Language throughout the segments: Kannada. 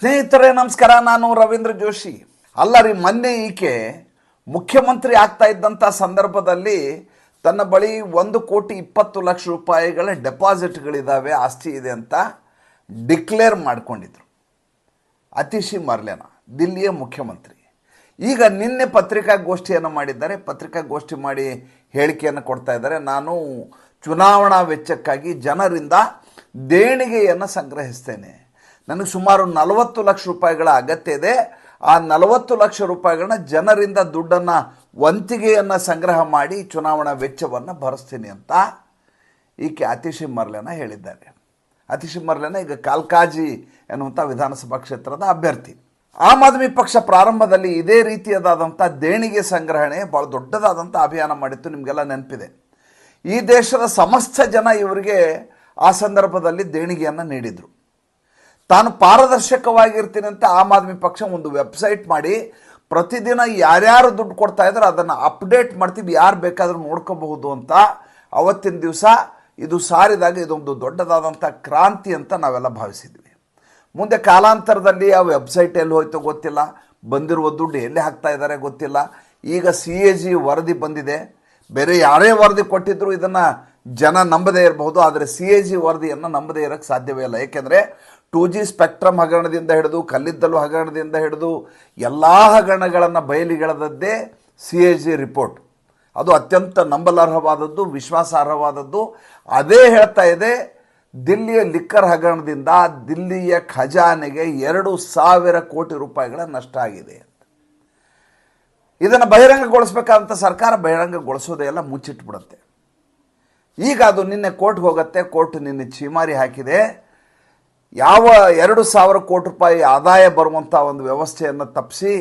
ಸ್ನೇಹಿತರೇ, ನಮಸ್ಕಾರ. ನಾನು ರವೀಂದ್ರ ಜೋಶಿ. ಅಲ್ಲ ರೀ ಮೊನ್ನೆ ಈಕೆ ಮುಖ್ಯಮಂತ್ರಿ ಆಗ್ತಾ ಇದ್ದಂಥ ಸಂದರ್ಭದಲ್ಲಿ ತನ್ನ ಬಳಿ ಒಂದು ಕೋಟಿ ಇಪ್ಪತ್ತು ಲಕ್ಷ ರೂಪಾಯಿಗಳ ಡೆಪಾಸಿಟ್ಗಳಿದ್ದಾವೆ ಆಸ್ತಿ ಇದೆ ಅಂತ ಡಿಕ್ಲೇರ್ ಮಾಡಿಕೊಂಡಿದ್ರು. ಅತಿಶಿ ಮರ್ಲೆನ, ದಿಲ್ಲಿಯ ಮುಖ್ಯಮಂತ್ರಿ. ಈಗ ನಿನ್ನೆ ಪತ್ರಿಕಾಗೋಷ್ಠಿಯನ್ನು ಮಾಡಿದ್ದಾರೆ. ಪತ್ರಿಕಾಗೋಷ್ಠಿ ಮಾಡಿ ಹೇಳಿಕೆಯನ್ನು ಕೊಡ್ತಾ ಇದ್ದಾರೆ. ನಾನು ಚುನಾವಣಾ ವೆಚ್ಚಕ್ಕಾಗಿ ಜನರಿಂದ ದೇಣಿಗೆಯನ್ನು ಸಂಗ್ರಹಿಸ್ತೇನೆ. ನನಗೆ ಸುಮಾರು ನಲವತ್ತು ಲಕ್ಷ ರೂಪಾಯಿಗಳ ಅಗತ್ಯ ಇದೆ. ಆ ನಲವತ್ತು ಲಕ್ಷ ರೂಪಾಯಿಗಳನ್ನ ಜನರಿಂದ ದುಡ್ಡನ್ನು, ವಂತಿಗೆಯನ್ನು ಸಂಗ್ರಹ ಮಾಡಿ ಚುನಾವಣಾ ವೆಚ್ಚವನ್ನು ಭರಿಸ್ತೀನಿ ಅಂತ ಈಕೆ ಅತಿಶಿ ಮರ್ಲೆನ ಹೇಳಿದ್ದಾರೆ. ಅತಿಶಿ ಮರ್ಲೆನ ಈಗ ಕಾಲ್ಕಾಜಿ ಎನ್ನುವಂಥ ವಿಧಾನಸಭಾ ಕ್ಷೇತ್ರದ ಅಭ್ಯರ್ಥಿ. ಆಮ್ ಆದ್ಮಿ ಪಕ್ಷ ಪ್ರಾರಂಭದಲ್ಲಿ ಇದೇ ರೀತಿಯದಾದಂಥ ದೇಣಿಗೆ ಸಂಗ್ರಹಣೆ ಭಾಳ ದೊಡ್ಡದಾದಂಥ ಅಭಿಯಾನ ಮಾಡಿತ್ತು ನಿಮಗೆಲ್ಲ ನೆನಪಿದೆ. ಈ ದೇಶದ ಸಮಸ್ತ ಜನ ಇವರಿಗೆ ಆ ಸಂದರ್ಭದಲ್ಲಿ ದೇಣಿಗೆಯನ್ನು ನೀಡಿದರು. ತಾನು ಪಾರದರ್ಶಕವಾಗಿರ್ತೀನಿ ಅಂತ ಆಮ್ ಆದ್ಮಿ ಪಕ್ಷ ಒಂದು ವೆಬ್ಸೈಟ್ ಮಾಡಿ ಪ್ರತಿದಿನ ಯಾರ್ಯಾರು ದುಡ್ಡು ಕೊಡ್ತಾ ಇದ್ದಾರೆ ಅದನ್ನು ಅಪ್ಡೇಟ್ ಮಾಡ್ತೀವಿ ಯಾರು ಬೇಕಾದರೂ ನೋಡ್ಕೋಬಹುದು ಅಂತ ಅವತ್ತಿನ ದಿವಸ ಇದು ಸಾರಿದಾಗ ಇದೊಂದು ದೊಡ್ಡದಾದಂಥ ಕ್ರಾಂತಿ ಅಂತ ನಾವೆಲ್ಲ ಭಾವಿಸಿದ್ವಿ. ಮುಂದೆ ಕಾಲಾಂತರದಲ್ಲಿ ಆ ವೆಬ್ಸೈಟ್ ಎಲ್ಲಿ ಹೋಯ್ತೋ ಗೊತ್ತಿಲ್ಲ. ಬಂದಿರುವ ದುಡ್ಡು ಎಲ್ಲಿ ಹಾಕ್ತಾ ಇದ್ದಾರೆ ಗೊತ್ತಿಲ್ಲ. ಈಗ ಸಿ ಎ ಜಿ ವರದಿ ಬಂದಿದೆ. ಬೇರೆ ಯಾರೇ ವರದಿ ಕೊಟ್ಟಿದ್ರು ಇದನ್ನು ಜನ ನಂಬದೇ ಇರಬಹುದು, ಆದರೆ ಸಿ ಎ ಜಿ ವರದಿಯನ್ನು ನಂಬದೇ ಇರೋಕ್ಕೆ ಸಾಧ್ಯವೇ ಇಲ್ಲ. ಏಕೆಂದರೆ ಟೂ ಜಿ ಸ್ಪೆಕ್ಟ್ರಮ್ ಹಗರಣದಿಂದ ಹಿಡಿದು, ಕಲ್ಲಿದ್ದಲು ಹಗರಣದಿಂದ ಹಿಡಿದು, ಎಲ್ಲ ಹಗರಣಗಳನ್ನು ಬಯಲಿಗೆಳೆದದ್ದೇ ಸಿ ಎ ಜಿ ರಿಪೋರ್ಟ್. ಅದು ಅತ್ಯಂತ ನಂಬಲಾರ್ಹವಾದದ್ದು, ವಿಶ್ವಾಸಾರ್ಹವಾದದ್ದು. ಅದೇ ಹೇಳ್ತಾ ಇದೆ, ದಿಲ್ಲಿಯ ಲಿಕ್ಕರ್ ಹಗರಣದಿಂದ ದಿಲ್ಲಿಯ ಖಜಾನೆಗೆ ಎರಡು ಸಾವಿರ ಕೋಟಿ ರೂಪಾಯಿಗಳ ನಷ್ಟ ಆಗಿದೆ ಅಂತ. ಇದನ್ನು ಬಹಿರಂಗಗೊಳಿಸ್ಬೇಕಾದಂಥ ಸರ್ಕಾರ ಬಹಿರಂಗಗೊಳಿಸೋದೇ ಎಲ್ಲ ಮುಚ್ಚಿಟ್ಬಿಡುತ್ತೆ. ಈಗ ಅದು ನಿನ್ನೆ ಕೋರ್ಟ್ಗೆ ಹೋಗುತ್ತೆ, ಕೋರ್ಟ್ ನಿನ್ನೆ ಚೀಮಾರಿ ಹಾಕಿದೆ. ಯಾವ ಎರಡು ಸಾವಿರ ಕೋಟಿ ರೂಪಾಯಿ ಆದಾಯ ಬರುವಂಥ ಒಂದು ವ್ಯವಸ್ಥೆಯನ್ನು ತಪ್ಪಿಸಿ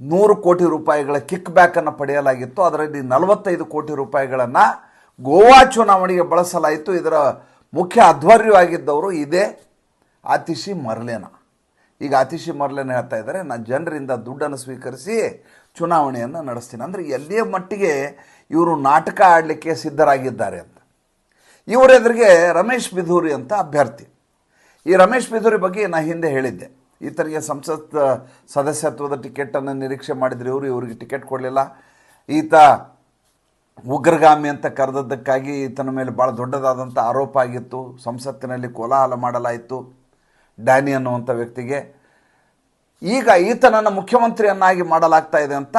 ನೂರು ಕೋಟಿ ರೂಪಾಯಿಗಳ ಕಿಕ್ ಬ್ಯಾಕನ್ನು ಪಡೆಯಲಾಗಿತ್ತು. ಅದರಲ್ಲಿ ನಲವತ್ತೈದು ಕೋಟಿ ರೂಪಾಯಿಗಳನ್ನು ಗೋವಾ ಚುನಾವಣೆಗೆ ಬಳಸಲಾಯಿತು. ಇದರ ಮುಖ್ಯ ಅಧ್ವರ್ಯವಾಗಿದ್ದವರು ಇದೇ ಆತಿಶಿ ಮರಲೇನ. ಈಗ ಆತಿಶಿ ಮರಲೇನ ಹೇಳ್ತಾ ಇದ್ದಾರೆ ನಾನು ಜನರಿಂದ ದುಡ್ಡನ್ನು ಸ್ವೀಕರಿಸಿ ಚುನಾವಣೆಯನ್ನು ನಡೆಸ್ತೀನಿ. ಅಂದರೆ ಎಲ್ಲಿಯ ಮಟ್ಟಿಗೆ ಇವರು ನಾಟಕ ಆಡಲಿಕ್ಕೆ ಸಿದ್ಧರಾಗಿದ್ದಾರೆ ಅಂತ. ಇವರ ಎದುರಿಗೆ ರಮೇಶ್ ಬಿಧೂರಿ ಅಂತ ಅಭ್ಯರ್ಥಿ. ಈ ರಮೇಶ್ ಬಿದೂರಿ ಬಗ್ಗೆ ನಾನು ಹಿಂದೆ ಹೇಳಿದ್ದೆ. ಈತನಿಗೆ ಸಂಸತ್ ಸದಸ್ಯತ್ವದ ಟಿಕೆಟನ್ನು ನಿರೀಕ್ಷೆ ಮಾಡಿದ್ರು ಇವರು ಇವರಿಗೆ ಟಿಕೆಟ್ ಕೊಡಲಿಲ್ಲ. ಈತ ಉಗ್ರಗಾಮಿ ಅಂತ ಕರೆದದ್ದಕ್ಕಾಗಿ ಈತನ ಮೇಲೆ ಭಾಳ ದೊಡ್ಡದಾದಂಥ ಆರೋಪ ಆಗಿತ್ತು. ಸಂಸತ್ತಿನಲ್ಲಿ ಕೋಲಾಹಲ ಮಾಡಲಾಯಿತು ಡ್ಯಾನಿ ಅನ್ನುವಂಥ ವ್ಯಕ್ತಿಗೆ. ಈಗ ಈತನನ್ನು ಮುಖ್ಯಮಂತ್ರಿಯನ್ನಾಗಿ ಮಾಡಲಾಗ್ತಾ ಇದೆ ಅಂತ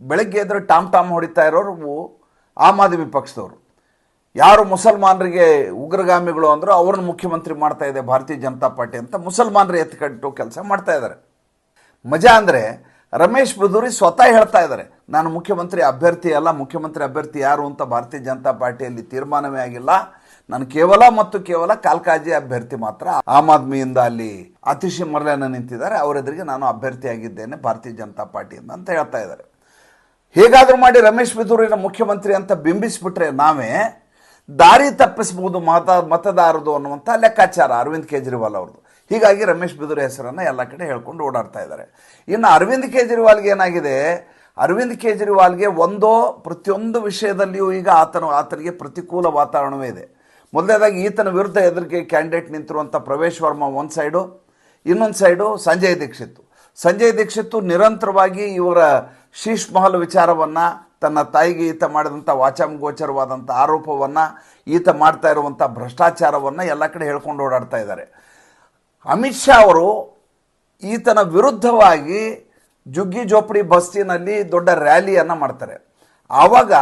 ಬೆಳಗ್ಗೆ ಎದ್ರೆ ಟಾಮ್ ಟಾಮ್ ಹೊಡಿತಾ ಇರೋರು ಆಮ್ ಆದ್ಮಿ ಪಕ್ಷದವರು ಯಾರು ಮುಸಲ್ಮಾನರಿಗೆ ಉಗ್ರಗಾಮಿಗಳು ಅಂದರು ಅವ್ರನ್ನ ಮುಖ್ಯಮಂತ್ರಿ ಮಾಡ್ತಾ ಇದೆ ಭಾರತೀಯ ಜನತಾ ಪಾರ್ಟಿ ಅಂತ ಮುಸಲ್ಮಾನರು ಎತ್ಕಟ್ಟು ಕೆಲಸ ಮಾಡ್ತಾ ಇದ್ದಾರೆ. ಮಜಾ ಅಂದರೆ ರಮೇಶ್ ಬದೂರಿ ಸ್ವತಃ ಹೇಳ್ತಾ ಇದ್ದಾರೆ, ನಾನು ಮುಖ್ಯಮಂತ್ರಿ ಅಭ್ಯರ್ಥಿ ಅಲ್ಲ, ಮುಖ್ಯಮಂತ್ರಿ ಅಭ್ಯರ್ಥಿ ಯಾರು ಅಂತ ಭಾರತೀಯ ಜನತಾ ಪಾರ್ಟಿಯಲ್ಲಿ ತೀರ್ಮಾನವೇ ಆಗಿಲ್ಲ. ನಾನು ಕೇವಲ ಮತ್ತು ಕೇವಲ ಕಾಲ್ಕಾಜಿ ಅಭ್ಯರ್ಥಿ ಮಾತ್ರ. ಆಮ್ ಆದ್ಮಿಯಿಂದ ಅಲ್ಲಿ ಅತಿಶಿ ಮರ್ಲೆನ ನಿಂತಿದ್ದಾರೆ, ಅವರೆದುರಿಗೆ ನಾನು ಅಭ್ಯರ್ಥಿಯಾಗಿದ್ದೇನೆ ಭಾರತೀಯ ಜನತಾ ಪಾರ್ಟಿಯಿಂದ ಅಂತ ಹೇಳ್ತಾ ಇದ್ದಾರೆ. ಹೇಗಾದರೂ ಮಾಡಿ ರಮೇಶ್ ಬಿದೂರಿನ ಮುಖ್ಯಮಂತ್ರಿ ಅಂತ ಬಿಂಬಿಸಿಬಿಟ್ರೆ ನಾವೇ ದಾರಿ ತಪ್ಪಿಸಬಹುದು ಮತ ಮತದಾರದು ಅನ್ನುವಂಥ ಲೆಕ್ಕಾಚಾರ, ಅರವಿಂದ್ ಕೇಜ್ರಿವಾಲ್ ಅವ್ರದ್ದು. ಹೀಗಾಗಿ ರಮೇಶ್ ಬಿದುರೆ ಹೆಸರನ್ನು ಎಲ್ಲ ಕಡೆ ಹೇಳ್ಕೊಂಡು ಓಡಾಡ್ತಾ ಇದ್ದಾರೆ. ಇನ್ನು ಅರವಿಂದ್ ಕೇಜ್ರಿವಾಲ್ಗೆ ಏನಾಗಿದೆ? ಅರವಿಂದ್ ಕೇಜ್ರಿವಾಲ್ಗೆ ಒಂದೋ ಪ್ರತಿಯೊಂದು ವಿಷಯದಲ್ಲಿಯೂ ಈಗ ಆತನ, ಆತನಿಗೆ ಪ್ರತಿಕೂಲ ವಾತಾವರಣವೇ ಇದೆ. ಮೊದಲನೇದಾಗಿ, ಈತನ ವಿರುದ್ಧ ಎದುರಿಗೆ ಕ್ಯಾಂಡಿಡೇಟ್ ನಿಂತಿರುವಂಥ ಪ್ರವೇಶ್ ವರ್ಮಾ ಒಂದು ಸೈಡು, ಇನ್ನೊಂದು ಸೈಡು ಸಂಜಯ್ ದೀಕ್ಷಿತ್. ಸಂಜಯ್ ದೀಕ್ಷಿತ್ ನಿರಂತರವಾಗಿ ಇವರ ಶೀಶ್ ಮಹಲ್ ವಿಚಾರವನ್ನು ತನ್ನ ತಾಯಿಗೆ ಈತ ಮಾಡಿದಂಥ ವಾಚಾಮಗೋಚರವಾದಂಥ ಆರೋಪವನ್ನು, ಈತ ಮಾಡ್ತಾ ಇರುವಂಥ ಭ್ರಷ್ಟಾಚಾರವನ್ನು ಎಲ್ಲ ಕಡೆ ಹೇಳ್ಕೊಂಡು ಓಡಾಡ್ತಾ ಇದ್ದಾರೆ. ಅಮಿತ್ ಶಾ ಅವರು ಈತನ ವಿರುದ್ಧವಾಗಿ ಜುಗ್ಗಿ ಜೋಪಡಿ ಬಸ್ತಿನಲ್ಲಿ ದೊಡ್ಡ ರ್ಯಾಲಿಯನ್ನು ಮಾಡ್ತಾರೆ. ಆವಾಗ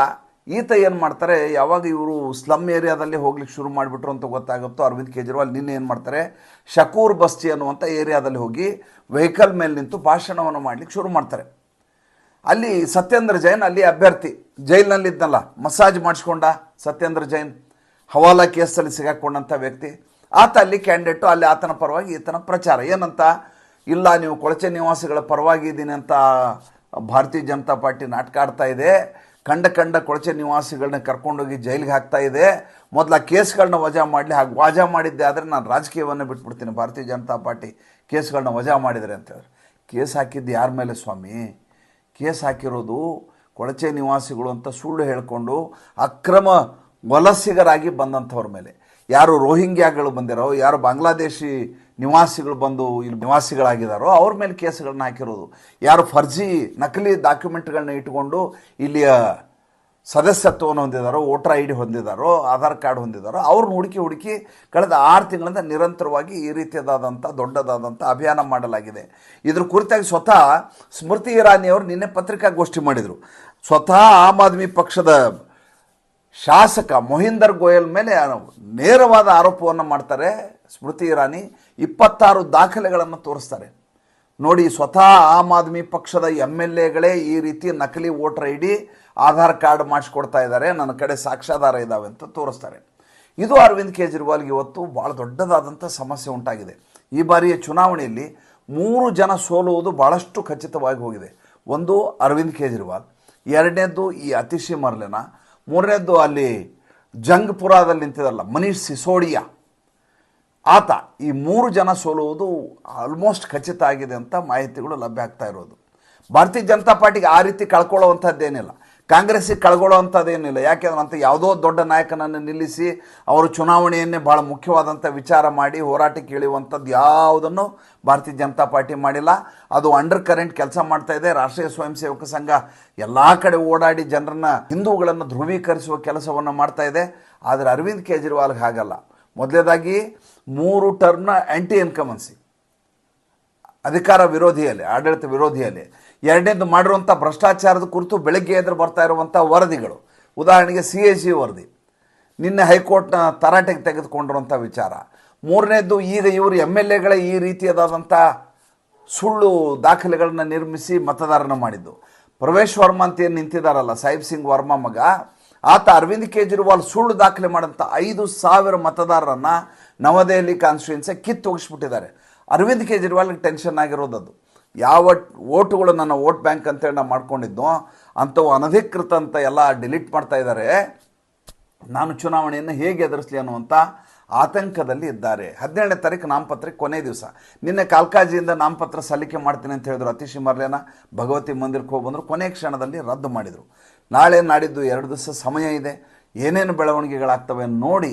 ಈತ ಏನು ಮಾಡ್ತಾರೆ, ಯಾವಾಗ ಇವರು ಸ್ಲಮ್ ಏರಿಯಾದಲ್ಲಿ ಹೋಗ್ಲಿಕ್ಕೆ ಶುರು ಮಾಡಿಬಿಟ್ರು ಅಂತ ಗೊತ್ತಾಗುತ್ತೋ ಅರವಿಂದ್ ಕೇಜ್ರಿವಾಲ್ ನಿನ್ನೆ ಏನು ಮಾಡ್ತಾರೆ, ಶಕೂರ್ ಬಸ್ತಿ ಅನ್ನುವಂಥ ಏರಿಯಾದಲ್ಲಿ ಹೋಗಿ ವೆಹಿಕಲ್ ಮೇಲೆ ನಿಂತು ಭಾಷಣವನ್ನು ಮಾಡಲಿಕ್ಕೆ ಶುರು ಮಾಡ್ತಾರೆ. ಅಲ್ಲಿ ಸತ್ಯೇಂದ್ರ ಜೈನ್ ಅಲ್ಲಿ ಅಭ್ಯರ್ಥಿ. ಜೈಲಿನಲ್ಲಿದ್ದಲ್ಲ. ಮಸಾಜ್ ಮಾಡಿಸ್ಕೊಂಡ ಸತ್ಯೇಂದ್ರ ಜೈನ್. ಹವಾಲಾ ಕೇಸಲ್ಲಿ ಸಿಗಾಕೊಂಡಂಥ ವ್ಯಕ್ತಿ. ಆತ ಅಲ್ಲಿ ಕ್ಯಾಂಡಿಡೇಟು, ಅಲ್ಲಿ ಆತನ ಪರವಾಗಿ ಈತನ ಪ್ರಚಾರ. ಏನಂತ? ಇಲ್ಲ, ನೀವು ಕೊಳಚೆ ನಿವಾಸಿಗಳ ಪರವಾಗಿ ಇದ್ದೀನಿ ಅಂತ ಭಾರತೀಯ ಜನತಾ ಪಾರ್ಟಿ ನಾಟಕ ಆಡ್ತಾ ಇದೆ. ಕಂಡ ಕಂಡ ಕೊಳಚೆ ನಿವಾಸಿಗಳನ್ನ ಕರ್ಕೊಂಡೋಗಿ ಜೈಲಿಗೆ ಹಾಕ್ತಾ ಇದೆ. ಮೊದಲ ಕೇಸ್ಗಳನ್ನ ವಜಾ ಮಾಡಲಿ. ಹಾಗೆ ವಜಾ ಮಾಡಿದ್ದೆ ಆದರೆ ನಾನು ರಾಜಕೀಯವನ್ನು ಬಿಟ್ಬಿಡ್ತೀನಿ. ಭಾರತೀಯ ಜನತಾ ಪಾರ್ಟಿ ಕೇಸ್ಗಳನ್ನ ವಜಾ ಮಾಡಿದರೆ ಅಂತ ಹೇಳಿದ್ರು. ಕೇಸ್ ಹಾಕಿದ್ದು ಯಾರ ಮೇಲೆ ಸ್ವಾಮಿ? ಕೇಸ್ ಹಾಕಿರೋದು ಕೊಳಚೆ ನಿವಾಸಿಗಳು ಅಂತ ಸುಳ್ಳು ಹೇಳಿಕೊಂಡು ಅಕ್ರಮ ವಲಸಿಗರಾಗಿ ಬಂದಂಥವ್ರ ಮೇಲೆ. ಯಾರು ರೋಹಿಂಗ್ಯಾಗಳು ಬಂದಿರೋ, ಯಾರು ಬಾಂಗ್ಲಾದೇಶಿ ನಿವಾಸಿಗಳು ಬಂದು ಇಲ್ಲಿ ನಿವಾಸಿಗಳಾಗಿದ್ದಾರೋ ಅವ್ರ ಮೇಲೆ ಕೇಸ್ಗಳನ್ನ ಹಾಕಿರೋದು. ಯಾರು ಫರ್ಜಿ ನಕಲಿ ಡಾಕ್ಯುಮೆಂಟ್ಗಳನ್ನ ಇಟ್ಕೊಂಡು ಇಲ್ಲಿಯ ಸದಸ್ಯತ್ವವನ್ನು ಹೊಂದಿದಾರೋ, ವೋಟರ್ ಐ ಡಿ ಹೊಂದಿದಾರೋ, ಆಧಾರ್ ಕಾರ್ಡ್ ಹೊಂದಿದಾರೋ ಅವ್ರನ್ನ ಹುಡುಕಿ ಹುಡುಕಿ ಕಳೆದ ಆರು ತಿಂಗಳಿಂದ ನಿರಂತರವಾಗಿ ಈ ರೀತಿಯದಾದಂಥ, ದೊಡ್ಡದಾದಂಥ ಅಭಿಯಾನ ಮಾಡಲಾಗಿದೆ. ಇದ್ರ ಕುರಿತಾಗಿ ಸ್ವತಃ ಸ್ಮೃತಿ ಇರಾನಿ ಅವರು ನಿನ್ನೆ ಪತ್ರಿಕಾಗೋಷ್ಠಿ ಮಾಡಿದರು. ಸ್ವತಃ ಆಮ್ ಆದ್ಮಿ ಪಕ್ಷದ ಶಾಸಕ ಮೊಹಿಂದರ್ ಗೋಯಲ್ ಮೇಲೆ ನೇರವಾದ ಆರೋಪವನ್ನು ಮಾಡ್ತಾರೆ ಸ್ಮೃತಿ ಇರಾನಿ. ಇಪ್ಪತ್ತಾರು ದಾಖಲೆಗಳನ್ನು ತೋರಿಸ್ತಾರೆ. ನೋಡಿ, ಸ್ವತಃ ಆಮ್ ಆದ್ಮಿ ಪಕ್ಷದ ಎಂ ಎಲ್ ಎಗಳೇ ಈ ರೀತಿ ನಕಲಿ voter I D Aadhaar card ಮಾಡಿಸ್ಕೊಡ್ತಾ ಇದ್ದಾರೆ, ನನ್ನ ಕಡೆ ಸಾಕ್ಷ್ಯಾಧಾರ ಇದ್ದಾವೆ ಅಂತ ತೋರಿಸ್ತಾರೆ. ಇದು ಅರವಿಂದ್ ಕೇಜ್ರಿವಾಲ್ಗೆ ಇವತ್ತು ಭಾಳ ದೊಡ್ಡದಾದಂಥ ಸಮಸ್ಯೆ ಉಂಟಾಗಿದೆ. ಈ ಬಾರಿಯ ಚುನಾವಣೆಯಲ್ಲಿ ಮೂರು ಜನ ಸೋಲುವುದು ಭಾಳಷ್ಟು ಖಚಿತವಾಗಿ ಹೋಗಿದೆ. ಒಂದು ಅರವಿಂದ್ ಕೇಜ್ರಿವಾಲ್, ಎರಡನೇದ್ದು ಈ ಅತಿಶಿ ಮರ್ಲೆನ, ಮೂರನೇದ್ದು ಅಲ್ಲಿ ಜಂಗ್ಪುರದಲ್ಲಿ ನಿಂತಿದಲ್ಲ, ಮನೀಶ್ ಸಿಸೋಡಿಯಾ. ಆತ ಈ ಮೂರು ಜನ ಸೋಲುವುದು ಆಲ್ಮೋಸ್ಟ್ ಖಚಿತ ಆಗಿದೆ ಅಂತ ಮಾಹಿತಿಗಳು ಲಭ್ಯ ಆಗ್ತಾ ಇರೋದು. ಭಾರತೀಯ ಜನತಾ ಪಾರ್ಟಿಗೆ ಆ ರೀತಿ ಕಳ್ಕೊಳ್ಳುವಂಥದ್ದೇನಿಲ್ಲ ಕಾಂಗ್ರೆಸ್ಸಿಗೆ ಕಳ್ಕೊಳ್ಳುವಂಥದ್ದೇನಿಲ್ಲ. ಯಾಕೆಂದ್ರೆ ಅಂತ ಯಾವುದೋ ದೊಡ್ಡ ನಾಯಕನನ್ನು ನಿಲ್ಲಿಸಿ ಅವರು ಚುನಾವಣೆಯನ್ನೇ ಭಾಳ ಮುಖ್ಯವಾದಂಥ ವಿಚಾರ ಮಾಡಿ ಹೋರಾಟಕ್ಕೆ ಇಳಿಯುವಂಥದ್ದು ಯಾವುದನ್ನು ಭಾರತೀಯ ಜನತಾ ಪಾರ್ಟಿ ಮಾಡಿಲ್ಲ. ಅದು ಅಂಡರ್ ಕರೆಂಟ್ ಕೆಲಸ ಮಾಡ್ತಾ ಇದೆ. ರಾಷ್ಟ್ರೀಯ ಸ್ವಯಂ ಸೇವಕ ಸಂಘ ಎಲ್ಲ ಕಡೆ ಓಡಾಡಿ ಜನರನ್ನ, ಹಿಂದೂಗಳನ್ನು ಧ್ರುವೀಕರಿಸುವ ಕೆಲಸವನ್ನು ಮಾಡ್ತಾ ಇದೆ. ಆದರೆ ಅರವಿಂದ್ ಕೇಜ್ರಿವಾಲ್ಗೆ ಹಾಗಲ್ಲ. ಮೊದಲೇದಾಗಿ ಮೂರು ಟರ್ಮ್ನ ಆ್ಯಂಟಿ ಇನ್ಕಮನ್ಸಿ ಅಧಿಕಾರ ವಿರೋಧಿಯಲ್ಲಿ, ಆಡಳಿತ ವಿರೋಧಿಯಲ್ಲಿ. ಎರಡನೇದು ಮಾಡಿರುವಂಥ ಭ್ರಷ್ಟಾಚಾರದ ಕುರಿತು ಬೆಳಗ್ಗೆ ಎದುರು ಬರ್ತಾ ಇರುವಂಥ ವರದಿಗಳು. ಉದಾಹರಣೆಗೆ ಸಿ ಎ ಜಿ ವರದಿ. ನಿನ್ನೆ ಹೈಕೋರ್ಟ್ನ ತರಾಟೆಗೆ ತೆಗೆದುಕೊಂಡಿರುವಂಥ ವಿಚಾರ. ಮೂರನೇದು ಈಗ ಇವರು ಎಂ ಎಲ್ ಎಗಳೇ ಈ ರೀತಿಯಾದಂಥ ಸುಳ್ಳು ದಾಖಲೆಗಳನ್ನ ನಿರ್ಮಿಸಿ ಮತದಾರನ ಮಾಡಿದ್ದು. ಪ್ರವೇಶ್ ವರ್ಮಾ ಅಂತ ಏನು ನಿಂತಿದ್ದಾರಲ್ಲ ಸಾಹಿಬ್ ಸಿಂಗ್ ವರ್ಮಾ ಮಗ. ಆತ ಅರವಿಂದ್ ಕೇಜ್ರಿವಾಲ್ ಸುಳ್ಳು ದಾಖಲೆ ಮಾಡೋಂಥ ಐದು ಸಾವಿರ ಮತದಾರರನ್ನು ನವದೆಹಲಿ ಕಾನ್ಸ್ಟಿಟ್ಯೂನ್ಸಿ ಕಿತ್ತು ಹೋಗಿಸ್ಬಿಟ್ಟಿದ್ದಾರೆ ಅರವಿಂದ್ ಕೇಜ್ರಿವಾಲ್ಗೆ ಟೆನ್ಷನ್ ಆಗಿರೋದು ಅದು ಯಾವ ಓಟುಗಳು ನನ್ನ ವೋಟ್ ಬ್ಯಾಂಕ್ ಅಂತೇಳಿ ನಾವು ಮಾಡ್ಕೊಂಡಿದ್ದೋ, ಅಂಥವು ಅನಧಿಕೃತ ಅಂತ ಎಲ್ಲ ಡಿಲೀಟ್ ಮಾಡ್ತಾ ಇದ್ದಾರೆ ನಾನು ಚುನಾವಣೆಯನ್ನು ಹೇಗೆ ಎದುರಿಸಲಿ ಅನ್ನುವಂಥ ಆತಂಕದಲ್ಲಿ ಇದ್ದಾರೆ. ಹದಿನೇಳನೇ ತಾರೀಕು ನಾಮಪತ್ರಕ್ಕೆ ಕೊನೆ ದಿವಸ. ನಿನ್ನೆ ಕಾಲ್ಕಾಜಿಯಿಂದ ನಾಮಪತ್ರ ಸಲ್ಲಿಕೆ ಮಾಡ್ತೀನಿ ಅಂತ ಹೇಳಿದ್ರು ಅತಿಶಿ ಮರ್ಲೇನ ಭಗವತಿ ಮಂದಿರಕ್ಕೆ ಹೋಗ್ಬಂದ್ರು ಕೊನೆ ಕ್ಷಣದಲ್ಲಿ ರದ್ದು ಮಾಡಿದರು. ನಾಳೆ ನಾಡಿದ್ದು ಎರಡು ದಿವಸ ಸಮಯ ಇದೆ. ಏನೇನು ಬೆಳವಣಿಗೆಗಳಾಗ್ತವೆ ನೋಡಿ